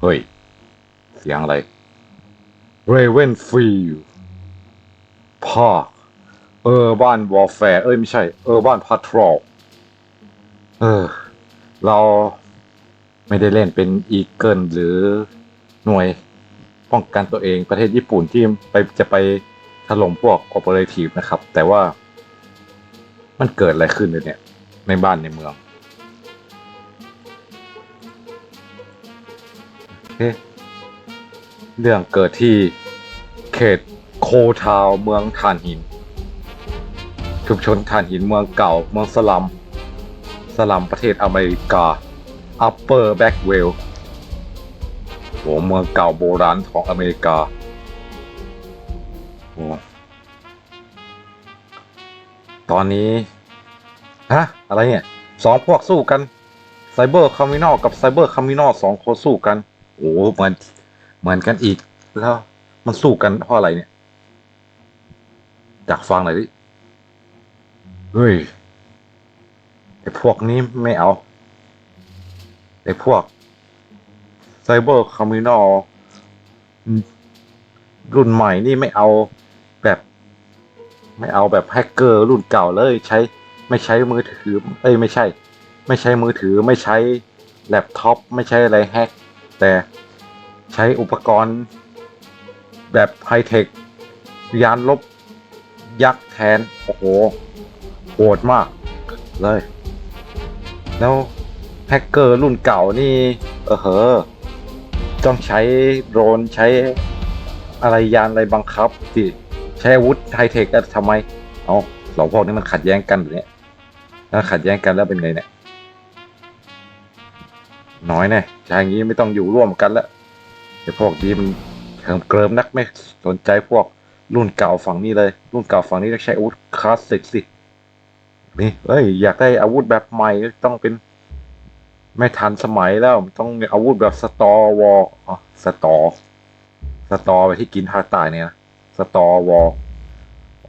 เฮ้ย เสียงอะไร Raven Field ภาคเออบ้านวอลแฟร์เอ้ย ไม่ใช่เออบ้านพัทรอลเออ เราไม่ได้เล่นเป็นอีเกิลหรือหน่วยป้องกันตัวเองประเทศญี่ปุ่นที่ไปจะไปถล่มพวก o อ e r a t i v e นะครับ แต่ว่ามันเกิดอะไรขึ้นเลยเนี่ย ในบ้านในเมือง เรื่องเกิดที่เขตโคทาวเมืองถ่านหิน ชุมชนถ่านหินเมืองเก่าเมืองสลัม สลัมประเทศอเมริกา Upper Blackwell โหเมืองเก่าโบราณของอเมริกาโหตอนนี้ ฮะ อะไรเนี่ย สองพวกสู้กัน ไซเบอร์คอมมินอลกับไซเบอร์คอมมินอลสองคนสู้กัน โอ้เหมือนเหมือนกันอีก แล้ว มันสู้กันเพราะอะไรเนี่ยอยากฟังหน่อยดิเฮ้ยไอพวกนี้ไม่เอาไอพวกไซเบอร์คอมมินอลรุ่นใหม่นี่ไม่เอาแบบ ไม่เอาแบบแฮกเกอร์รุ่นเก่าเลยใช้ไม่ใช้มือถือ เอ้ยไม่ใช่ ไม่ใช้มือถือไม่ใช้แล็ปท็อปไม่ใช้อะไรแฮก แต่ใช้อุปกรณ์แบบไฮเทคยานลบยักษ์แทน โอ้โหโหดมากเลย แล้วแฮกเกอร์รุ่นเก่านี่ เออเหอะต้องใช้โดรนใช้อะไรยานอะไรบังคับที่ใช้อาวุธไฮเทคอะทำไม เอาสองพวกนี้มันขัดแย้งกันหรือเนี่ยถ้าขัดแย้งกันแล้วเป็นไงเนี่ย น้อยแน่ใช่ อย่างนี้ไม่ต้องอยู่ร่วมกันแล้วไอ้พวกนี้มันเคิมเกริมนักไม่สนใจพวกรุ่นเก่าฝั่งนี้เลย รุ่นเก่าฝั่งนี้ต้องใช้อาวุธคลาสสิกสินี่เอ้ยอยากได้อาวุธแบบใหม่ต้องเป็นไม่ทันสมัยแล้วต้องอาวุธแบบสตอวอลอ๋อสตอสตอไปที่กินภาคใต้เนี่ยนะสตอวอล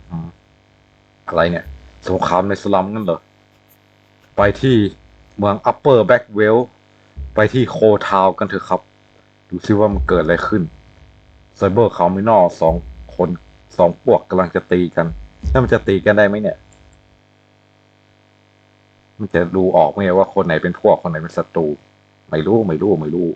อืมอะไรเนี่ยสงครามในสลัมนั่นเหรอ ไปที่เมือง Upper Blackwell ไปที่โคทาวกันเถอะครับ ดูซิว่ามันเกิดอะไรขึ้นไซเบอร์เคาร์มินอลสองคนสองพวกกำลังจะตีกันแล้วมันจะตีกันได้ไหมเนี่ย มันจะดูออกไหมว่าคนไหนเป็นพวกคนไหนเป็นศัตรูไม่รู้ไม่รู้ไม่รู้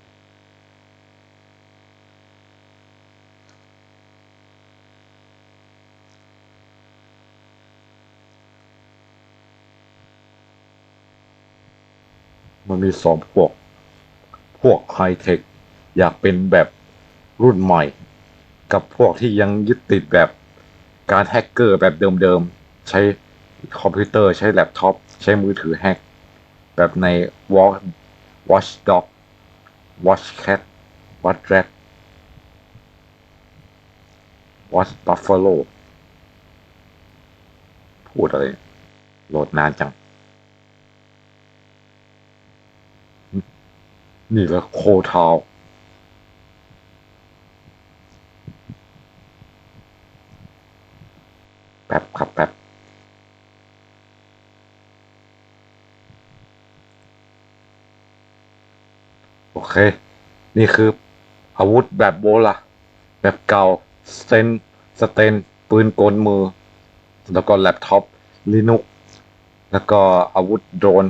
มันมีสองพวก วกไฮเทค อยากเป็นแบบรุ่นใหม่ กับพวกที่ยังยึดติดแบบการแฮกเกอร์แบบเดิมๆ ใช้คอมพิวเตอร์ใช้แล็ปท็อป ใช้มือถือแฮก แบบใน Watch Watchdog Watchcat Watchrat Watch Buffalo พูดอะไร โหลดนานจัง นี่แหละโคทาวแป๊บครับแป๊บโอเค นี่คืออาวุธแบบโบราณแบบเก่า สเตน สเตน ปืนกลมือ แล้วก็แล็ปท็อปลินุก แล้วก็อาวุธโดรน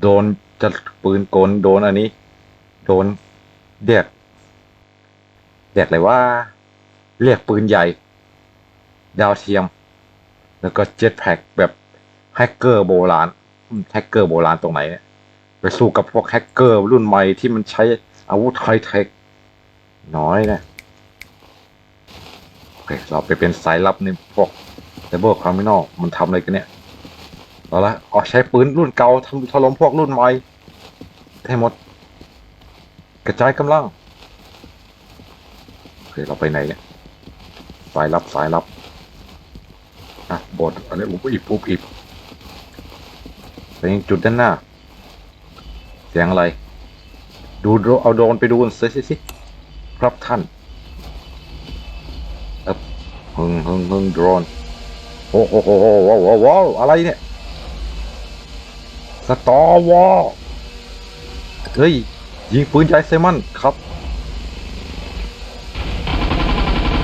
โดรนจะปืนกลโดรนอันนี้ ดนเรียกเรียกอะไรว่า เรียกปืนใหญ่ ดาวเทียม แล้วก็เจ็ตแพ็กแบบแฮกเกอร์โบราณแฮกเกอร์โบราณตรงไหนเนี่ยไปสู้กับพวกแฮกเกอร์รุ่นใหม่ที่มันใช้อาวุธไฮเทคน้อยนะโอเคเราไปเป็นสายลับในพวกเ b เบิลคาร์มินอลมันทำอะไรกันเนี่ยเอาละออกใช้ปืนรุ่นเก่าทำถล่มพวกรุ่นใหม่ให้หมด กระจายกำลังโอเคเราไปไหนเนี่ยสายลับสายลับอะบทอันนี้อุบอิบอุบอิบไปยังจุดด้านหน้า เสียงอะไร ดูโดรเอาโดรนไปดูนสิสิสิครับท่านเอ๊บฮึงฮึงฮึงโดรนโอ้โหโอ้โหว้าวว้าวอะไรเนี่ยสตอวอเฮ้ย ยิงปืนใหญ่ไซมอนครับ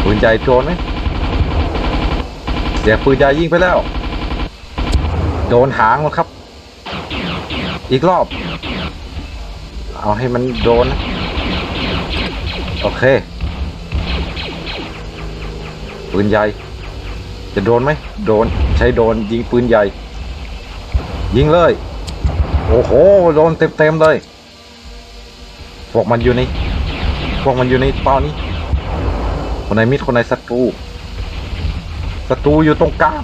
ปืนใหญ่โจนไหมเสียปืนใหญ่ยิงไปแล้ว โดนหางแล้วครับ อีกรอบ เอาให้มันโดน โอเค ปืนใหญ่ จะโดนไหม โดน ใช้โดนยิงปืนใหญ่ ยิงเลย โอ้โห โดนเต็มๆเลย พวกมันอยู่ใน พวกมันอยู่ในตอนนี้ คนในมิดคนในศัตรู ศัตรูอยู่ตรงกลาง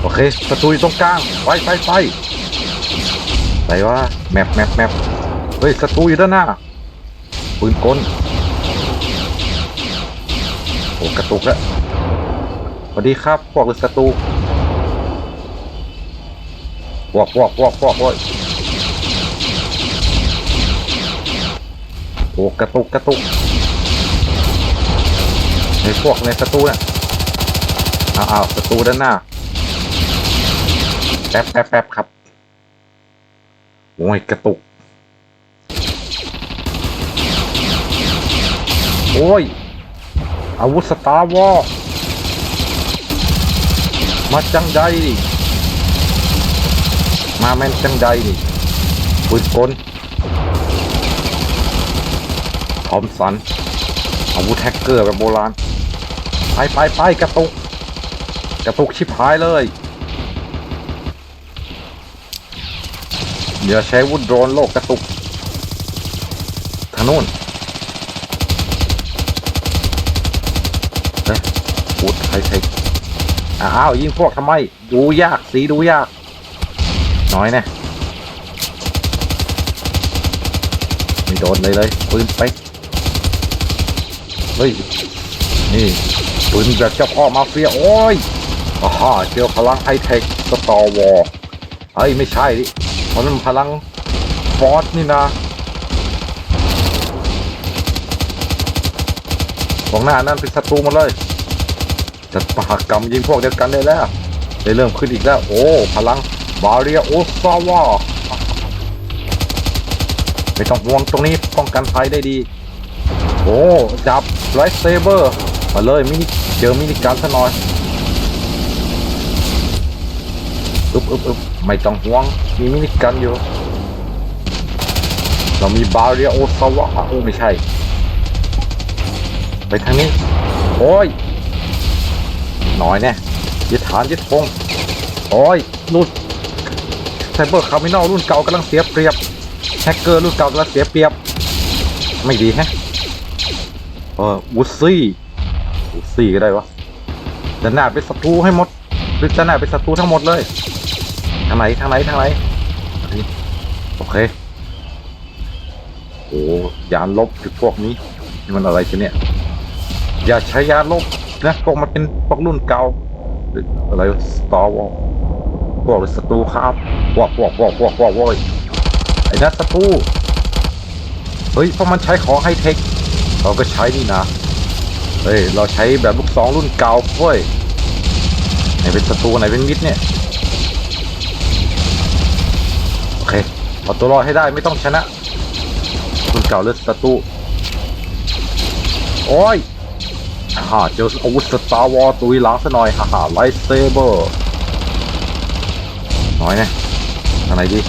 โอเค ศัตรูอยู่ตรงกลาง ไปไปไปไหนว่าแมปแมปแมปเฮ้ย ศัตรูอยู่ด้านหน้า ปืนกลโอ้กระตุกแล้วสวัสดีครับ พวกศัตรูพวกพวกพวกพวกพวก โอ้กระตุกกระตุกในพวกในศัตรูเนี่ยอ้าวอ้าวศัตรูด้านหน้าแป๊บแป๊บแป๊บครับโอ้ยกระตุก โอ้ย อาวุธสตาร์วอร์มาจังใดดิมาแม่นจังใดดิปืนกล ทอมสันอาวุธแฮกเกอร์แบบโบราณ ไปไปไปกระตุก กระตุกชิบหายเลยอย่าใช้วุธโดรนโลกกระตุกทางนู้นเอ๊ะพูดใครใครอ้าวยิงพวกทำไม ดูยากสีดูยาก น้อยแนะไม่โดนเลยเลยปืนไป เฮ้ย นี่ปืนแบบเจ้าพ่อมาเฟีย โอ้ยอาฮ่าเจอพลังไฮเทคสตอวอร์เฮ้ย ไม่ใช่ดิมันเป็นพลังฟอสนี่นะของหน้านั่นเป็นศัตรูหมดเลยจัดปหกรรมยิงพวกเดียวกันได้แล้วได้เริ่มขึ้นอีกแล้ว โอ้พลังบาเรียโอซาวาไม่ต้องห่วงตรงนี้ป้องกันภัยได้ดี โอ้ จับ ไรเซเบอร์มาเลยมินิเจอมินิการซะหน่อยอึบอึบอึบไม่ต้องห่วง มีมินิกันอยู่ เรามีบาเรียโอซาวาโอ้ไม่ใช่ ไปทางนี้ โอ้ย หน่อยแน่ยึดฐานยึดธงโอ้ยรุ่นไซเบอร์คาร์มินอลรุ่นเก่ากำลังเสียเปรียบ แฮกเกอร์รุ่นเก่ากำลังเสียเปรียบ ไม่ดีแฮะ เออวูซี่วูซี่ก็ได้วะด้านหน้าเป็นศัตรูให้หมดหรือด้านหน้าเป็นศัตรูทั้งหมดเลยทางไหนทางไหนทางไหนโอเคโอ้ยานลบคือพวกนี้นี่มันอะไรกันเนี่ย อย่าใช้ยานลบนะพวกมันเป็นพวกรุ่นเก่าหรืออะไรสตอร์วอลพวกศัตรูครับพวกพวกพวกพวกพวกว้ยไอ้นัทศัตรูเฮ้ยพราะมันใช้ของไฮเทค เราก็ใช้นี่นะ เฮ้ย เราใช้แบบลูกสองรุ่นเก่าเว้ย ไหนเป็นศัตรูไหนเป็นมิตรเนี่ย โอเคเอาตัวรอดให้ได้ไม่ต้องชนะรุ่นเก่าเลือดศัตรู โอ้ยฮ่าเจออาวุธสตาร์วอลตุยล้างซะหน่อยฮ่าฮ่าไลท์เซเบอร์น้อยนะทางไหนดี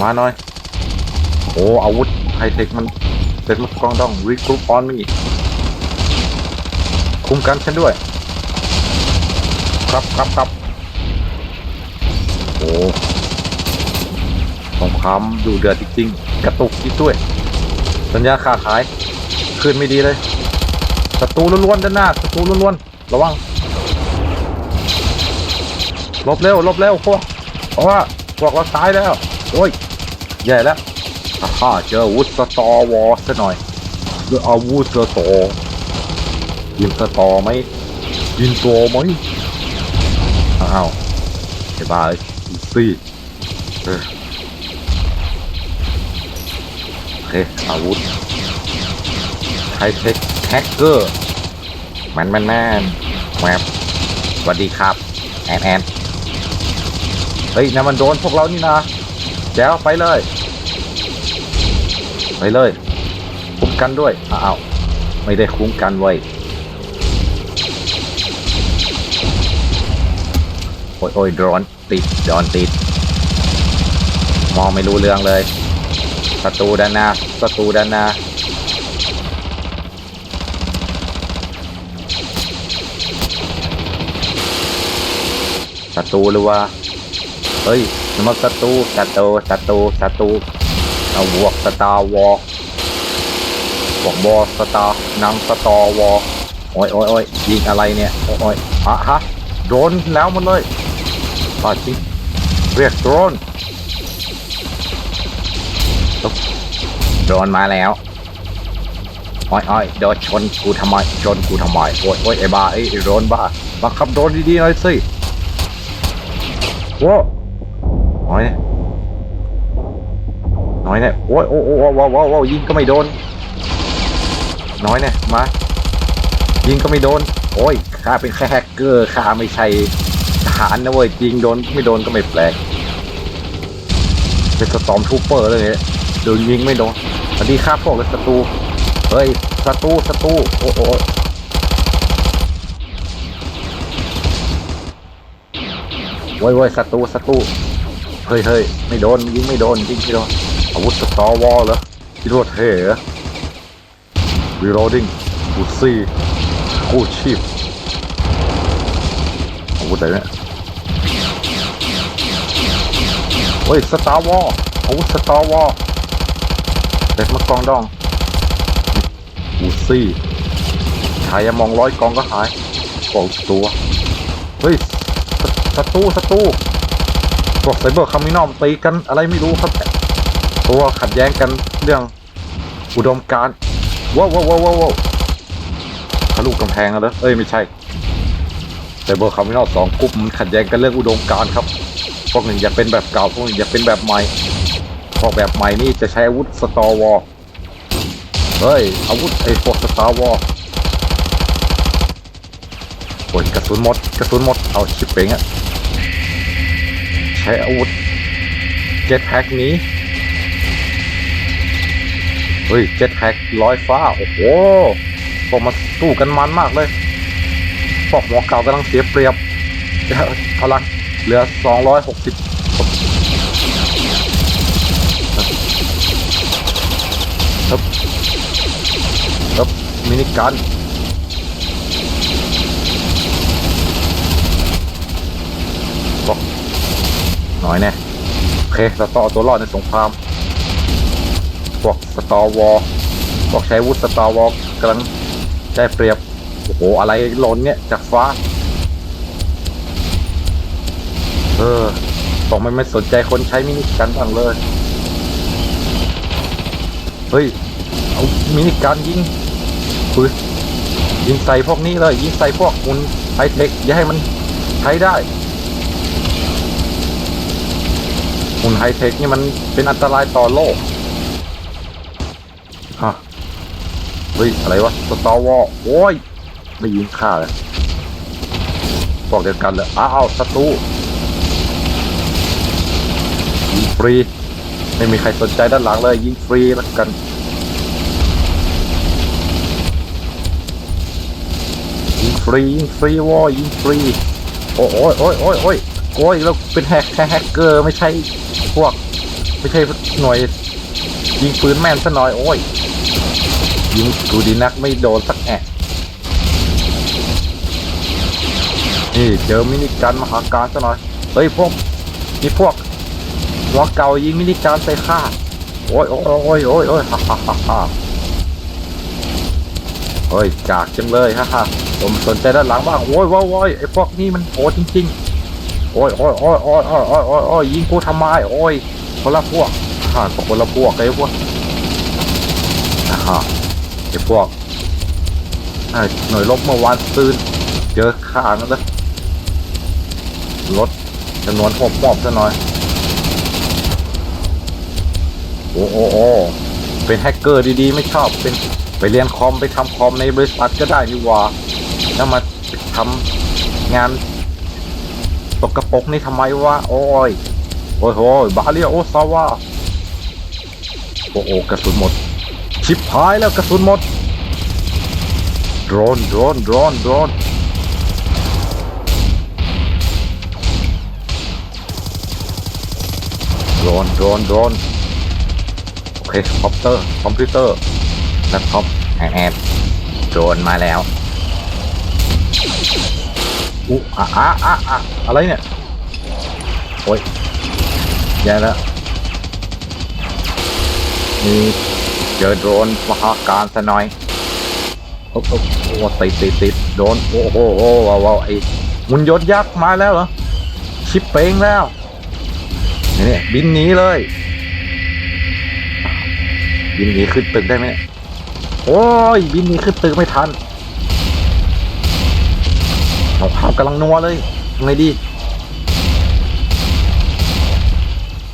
มาหน่อย โอ้อาวุธไฮเทคมันเต็มกล้องต้องรีกรุ๊ปออนมีคุมกันฉันด้วย ครับครับครับโอ้สงครามดูเดือดจริงๆ กระตุกจิตด้วย สัญญาขาดหายขึ้นไม่ดีเลยศัตรูล้วนๆด้านหน้าศัตรูล้วนๆ ระวังลบเร็วลบเร็วพวกเพราะว่าพวกเราตายแล้ว โอ้ยแย่แล้ว อาฮ่าเจออาวุธสตอวอร์ซะหน่อยเจออาวุธสตอยินสตอไหมยินตัวไหมอ้าวไอ้บ้าอีซี่เออโอเคอาวุธไฮเทคแฮกเกอร์แมนแมนแมนแวบสวัสดีครับแอนแอนเฮ้ยนั่นมันโดนพวกเรานี่นะแจ๋วไปเลย ไปเลยคุ้มกันด้วยอ้าวไม่ได้คุ้มกันไว้โอ้ยโอ้ยดรอนติดดรนติด มองไม่รู้เรื่องเลยศัตรูด้านหน้าศัตรูด้านหน้าศัตรูหรือว่า เฮ้ยมันศัตรูศัตรูศัตรูศัตรู เอาบวกสตาร์วอลบวกบอสตาร์นางสตอวอลโอ้ยโอ้ยโอ้ยยิงอะไรเนี่ย โอ้ยโอ้ยอะฮะ โดนแล้วมันเลยปาจิเรียกโดนโดนมาแล้วโอ้ยโอ้ยโดนชนกูทำไม ชนกูทำไม โอ้ยโอ้ยไอ้บ้าไอ้โดนบ้าบังคับโดนดีๆหน่อยสิโว้น้อย น้อยเนี่ยโอ้ยโอ้โอ้ว้าวว้าวว้าวยิงก็ไม่โดน น้อยเนี่ยมา ยิงก็ไม่โดน โอ้ยข้าเป็นแค่แฮกเกอร์ข้าไม่ใช่ทหารนะเว้ยยิงโดนไม่โดนก็ไม่แปลกเป็นสตอมทูเปอร์เลยเนี่ยโดนยิงไม่โดนสวัสดีครับพวกศัตรูเฮ้ยศัตรูศัตรูโอ้โอ้โว้ยโว้ยศัตรูศัตรูเฮ้ยเฮ้ยไม่โดนยิงไม่โดนยิงไม่โดน อาวุธสตอวอลเหรอคิดว่าเท่เหรอ reloading บูซี่กู้ชีพอาวุธอะไรเนี่ยเฮ้ยสตาร์วอลอาวุธสตาร์วอลเด็ดมากองดองบูซี่หายมองร้อยกองก็หายกองตัวเฮ้ยศัตรูศัตรูพวกไซเบอร์คามินอมตีกันอะไรไม่รู้ครับ ตัวขัดแย้งกันเรื่องอุดมการณ์ว้าวว้าวว้าวว้าวทะลุกำแพงแล้วเอ้ยไม่ใช่ไซเบอร์คามินอมสองกลุ่มขัดแย้งกันเรื่องอุดมการณ์ครับพวกหนึ่งอยากเป็นแบบเก่าพวกหนึ่งอยากเป็นแบบใหม่พวกแบบใหม่นี่จะใช้อาวุธสตอวอลเฮ้ยอาวุธไอ้พวกสตาร์วอลโอ้ยกระสุนหมดกระสุนหมดเอาชิปเป่งอะใช้อาวุธเจ็ตแพ็กนี้ เฮ้ยเจ็ตแพ็กลอยฟ้า โอ้โหพวกมาสู้กันมันมากเลยพวกหัวเก่ากำลังเสียเปรียบพลังเหลือ 260ครับครับมินิกันน้อยแน่โอเค เราต่อเอาตัวรอดในสงคราม พวกสตอวอลพวกใช้วุธสตอวอลกำลังได้เปรียบ โอ้โห อะไรหล่นเนี่ย จากฟ้า เออบอกไม่ไม่สนใจคนใช้มินิกันบ้างเลย เฮ้ย เอามินิกันยิงปืนยิงใส่พวกนี้เลย ยิงใส่พวกมุนไฮเทคอย่าให้มันใช้ได้หุ่นไฮเทคนี่มันเป็นอันตรายต่อโลก ฮ้ย อะไรวะสตอวอลโอ้ย ไม่ยิงฆ่าเลยบอกเดียวกันเลยอ้าวศัตรูยิงฟรี ไม่มีใครสนใจด้านหลังเลย ยิงฟรีแล้วกันยิงฟรียิงฟรีวอยิงฟรีโอ้ยโอ้ยโอ้ยโอ้ยโอ้ยโอ้ยเราเป็นแฮกแค่แฮกเกอร์ไม่ใช่พวก ไม่ใช่หน่วยยิงปืนแม่นซะหน่อยโอ้ย ยิงดูดีนักไม่โดนสักแอะนี่เจอมินิกันมหาการซะหน่อย เฮ้ยพวกนี่พวกหัวเก่ายิงมินิการใส่ข้าโอ้ยโอ้ยโอ้ยโอ้ยโอ้ยฮ่าฮ่าฮ่าฮ่าเฮ้ยกากจังเลยฮ่าฮ่าผมสนใจด้านหลังบ้างโอ้ยโอ้ยโอ้ยไอ้พวกนี้มันโหดจริงๆโอ้ยโอ้ยโอ้ยโอ้ยโอ้ยโอ้ยโอ้ยโอ้ยยิงกูทำไมโอ้ยคนละพวกห่าคนละพวกไอ้พวกอ่า ไอ้พวกไอ้หน่วยรบเมื่อวานซื้นเจอข่านั่นเลดจำนวนหวบมอบซะหน่อย โอ้โอ้โอ้เป็นแฮกเกอร์ดีๆ ไม่ชอบเป็นไปเรียนคอมไปทำคอมในบริษัทก็ได้นี่ว่าแล้วมาทำงานตกกระปกนี่ทำไมวะโอ้ยโอ้ยโอ้ยบาเรียโอซาวะโอ้โอ้กระสุนหมด ชิบหายแล้วกระสุนหมด โดรนโดรนโดรนโดรนโดรนโดรนโดรนโอเคคอมพิวเตอร์คอมพิวเตอร์แล็ปท็อปแอนแอนโดรนมาแล้วอุอะอะอะอะอะไรเนี่ยโอ้ยแย่แล้วมี เจอโดนมหาการซะหน่อยโอ้โหโอ้โหติดติดติดโดนโอ้โหโอ้ว้าวววไอ้มุนยศยักษ์มาแล้วเหรอชิปเป้งแล้วนี่บินหนีเลย บินหนีขึ้นตึกได้ไหมโอ้ยบินหนีขึ้นตึกไม่ทันเอาภาพกำลังนัวเลยทำไงดี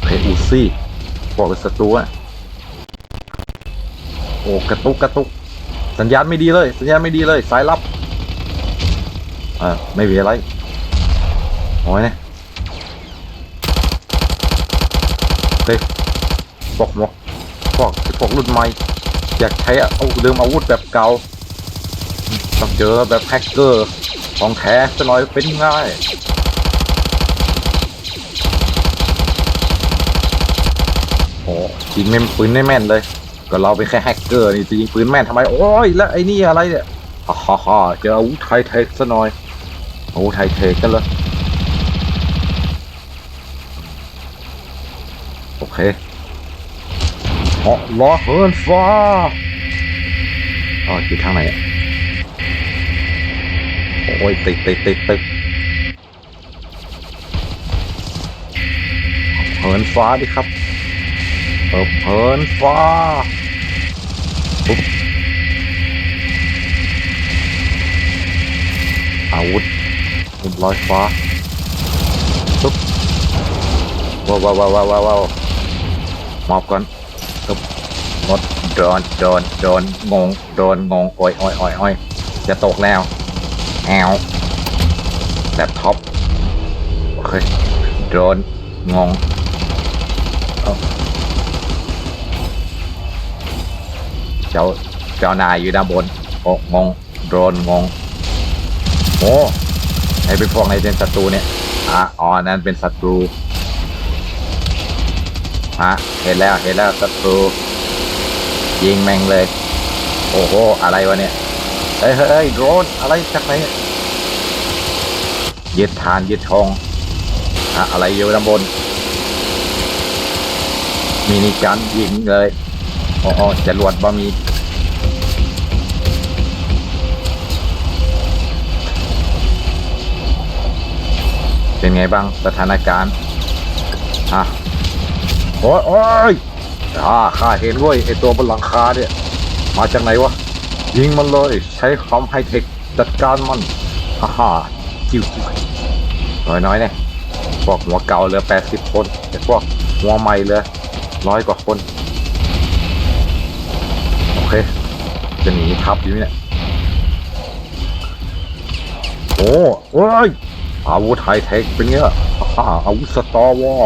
เพอูซี่บอกเลยศัตรูอะ อ้กระตุกกระตุก สัญญาณไม่ดีเลย สัญญาณไม่ดีเลย สายลับ อ่าไม่มีอะไรโอ้ยเนี่ยเฮ้ยพวกหมวกพวกพวกรุ่นใหม่ อยากใช้เอาเดิมอาวุธแบบเก่าต้องเจอแบบแฮกเกอร์ของแท้จะน่อยเป็นง่ายโอ้ยิงไม่ปืนไม่แม่นเลย ก็เราเป็นแค่แฮกเกอร์นี่จะยิงปืนแม่นทำไม โอ้ยแล้วไอ้นี่อะไรเนี่ยฮ่าฮ่าฮ่าเจออาวุธไทยเทคซะหน่อยอาวุธไทยเทคกันเลยโอเคเหาะล้อเฮิร์นฟ้าอ๋ออยู่ทางไหนโอ้ยติดติดติดติดเฮิร์นฟ้าดิครับเปิดเผินฟ้า อาวุธเป็นรอยฟ้าปุ๊บว้าวว้าวว้าวว้าวว้าวมอบก่อนปุ๊บงดโดนโดนโดนงงโดนงงโอ้ยโอ้ยโอ้ยโอ้ยจะตกแล้วแอวแล็ปท็อปโอเคโดนงงเจ้าเจ้านายอยู่ด้านบนโอ้งงโดนงง โอ้ไอเป็นพวกไหนเป็นศัตรูเนี่ยอะอ๋อนั่นเป็นศัตรูฮะเห็นแล้วเห็นแล้วศัตรูยิงแม่งเลย โอ้โหอะไรวะเนี่ยเฮ้ยเฮ้ยโดนอะไรจากไหนยึดฐานยึดธงอะอะไรอยู่ด้านบนมินิกันยิงเลยโอ้โหจรวดบ่มี เป็นไงบ้างสถานการณ์อะโอ้ยโอ้ยอ่าข้าเห็นเว้ยไอตัวบนหลังคาเนี่ย มาจากไหนวะ ยิงมันเลย ใช้ความไฮเทคจัดการมันฮ่าฮ่าจิ้วน้อยน้อยๆเนี่ยพวกหัวเก่าเหลือแปดสิบคนแต่พวกหัวใหม่เหลือร้อยกว่าคน โอเค จะหนีทับอยู่เนี่ย โอ้โอ้ย อาวุธไฮเทคเป็นไงล่ะฮ่าอาวุธสตอวอล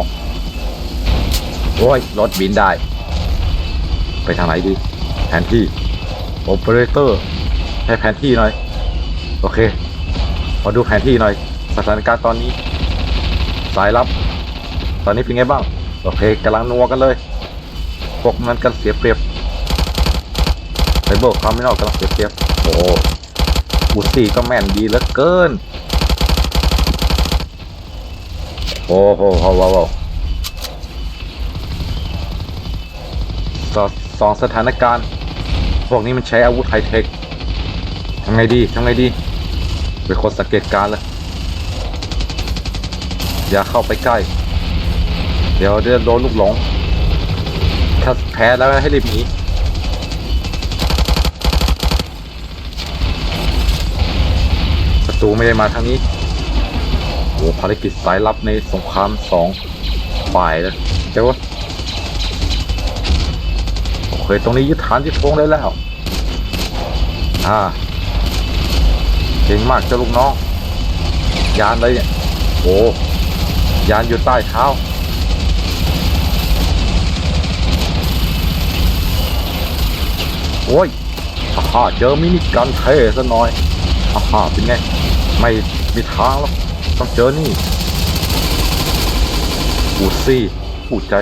โอ้ยรถบินได้ ไปทางไหนดีแผนที่โอเปอเรเตอร์ให้แผนที่หน่อย โอเคมาดูแผนที่หน่อย สถานการณ์ตอนนี้ สายลับ ตอนนี้เป็นไงบ้าง โอเคกำลังนัวกันเลยพวกมันกันเสียเปรียบไซเบอร์คาร์มินอลกำลังเสียเปรียบโอ้บูซี่ก็แม่นดีเหลือเกิน โอ้โหโอ้โหโอ้โหสองสองสถานการณ์ พวกนี้มันใช้อาวุธไฮเทคทำไงดีทำไงดีเป็นคนสังเกตการเลยอย่าเข้าไปใกล้ เดี๋ยวเดี๋ยวโดนลูกหลง ถ้าแพ้แล้วให้รีบหนีศัตรูไม่ได้มาทางนี้ โอ้ภารกิจสายลับในสงครามสองฝ่ายเลยเจ้าวะโอเคตรงนี้ยึดฐานยึดธงได้แล้ว อ่าเก่งมากเจ้าลูกน้อง ยานเลยเนี่ยโอ้ยานอยู่ใต้เท้าโอ้ยฮ่าเจอมินิกันเท่ซะหน่อยฮ่าเป็นไง ไม่มีทางแล้ว ต้องเจอนี่อูซี่อูใจ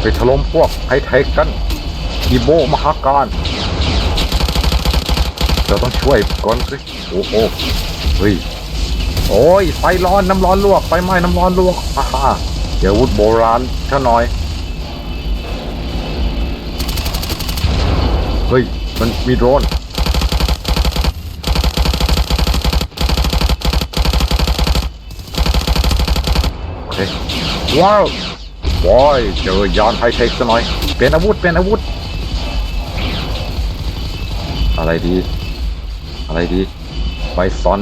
ไปถล่มพวกไฮเทคกันอีโบมหาการเราต้องช่วยก่อนสิโอ้โหเฮ้ยโอ้ยไฟร้อนน้ำร้อนลวกไฟไหม้น้ำร้อนลวกฮ่าฮ่าเดี๋ยววุธโบราณเท่าน้อยเฮ้ยมันมีโดรน เคว้าวว้ยเจอยานไฮเทคซะหน่อย เปลี่ยนอาวุธเปลี่ยนอาวุธ อะไรดี อะไรดีไบซอน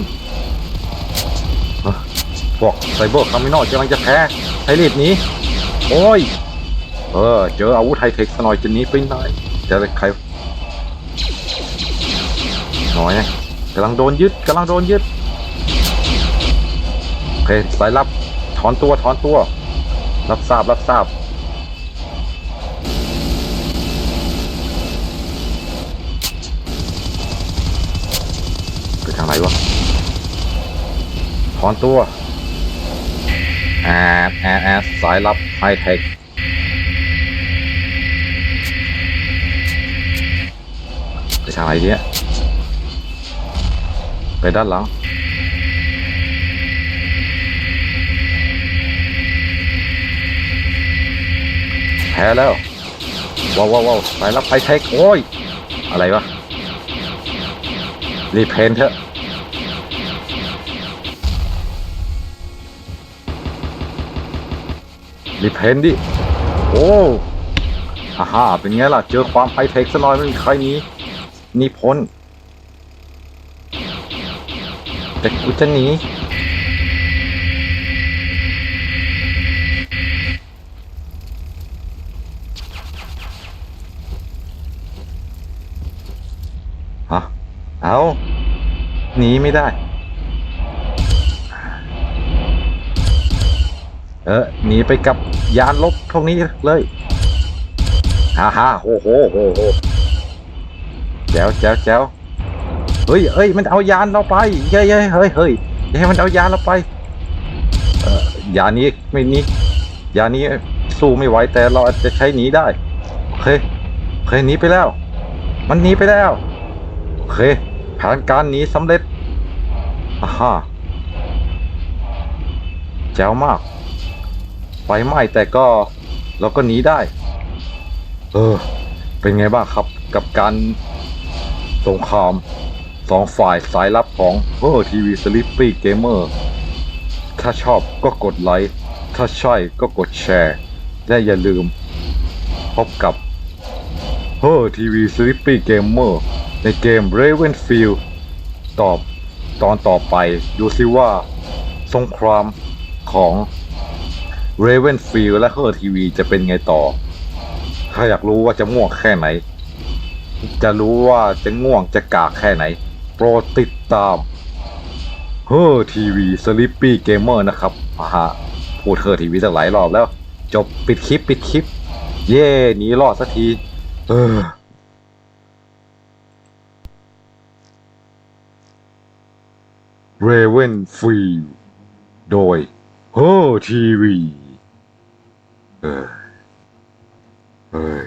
พวกไซเบอร์คามิโนกำลังจะแพ้ให้รีบหนีโอ้ย เออ เจออาวุธไฮเทคซะหน่อยจะหนีไปไหนจะเป็นใครหน่อยกำลังโดนยึดกำลังโดนยึดโอเคสายลับ ถอนตัวถอนตัว รับทราบรับทราบไปทางไหนวะถอนตัวแอดแอดแอดสายลับไฮเทคไปทางไหนเนี่ยไปด้านหลัง พ้แล้วว้าวว้าวว้าวสายลับไฮเทคโอ้ย อะไรวะ รีเพนเถอะรีเพนดิ โอ้ฮ่าฮ่าเป็นไงล่ะ เจอความไฮเทคซะหน่อยไม่มีใครนี้นี่พ้นแต่กูจะหนีฮะ เอาหนีไม่ได้ เออหนีไปกับยานลบพวกนี้เลยฮ่าฮ่าโอ้โหโอ้โหแจ๋วแจ๋วแจ๋วเฮ้ยเฮ้ย มันเอายานเราไป เย้ยเย้ยเฮ้ยเฮ้ยอย่าให้มันเอายานเราไป เออยานี้ไม่นี้ยานนี้สู้ไม่ไหวแต่เราอาจจะใช้หนีได้โอเคโอเคหนีไปแล้ว มันหนีไปแล้วโอเค แผนการหนีสำเร็จอ่าฮะแจ๋วมาก ไฟไหม้แต่ก็เราก็หนีได้ เออ เป็นไงบ้างครับกับการสงครามสองฝ่ายสายลับของเออทีวีสลิปปี้เกมเมอร์ถ้าชอบก็กดไลค์ ถ้าใช่ก็กดแชร์ และอย่าลืมพบกับเฮอทีวีสลิปปี้เกมเมอร์ ในเกม Ravenfield ตอบตอนต่อไปดูซิว่า สงครามของ Ravenfield และ Her TV จะเป็นไงต่อ ถ้าอยากรู้ว่าจะง่วงแค่ไหน จะรู้ว่าจะง่วงจะกากแค่ไหน โปรดติดตาม Her TV Sleepy Gamer นะครับฮะพูด Her TV ตั้งหลายรอบแล้ว จบปิดคลิปปิดคลิป เย่หนีรอดสักที เออ เรเวนฟรี โดยโฮทีวี เออเออ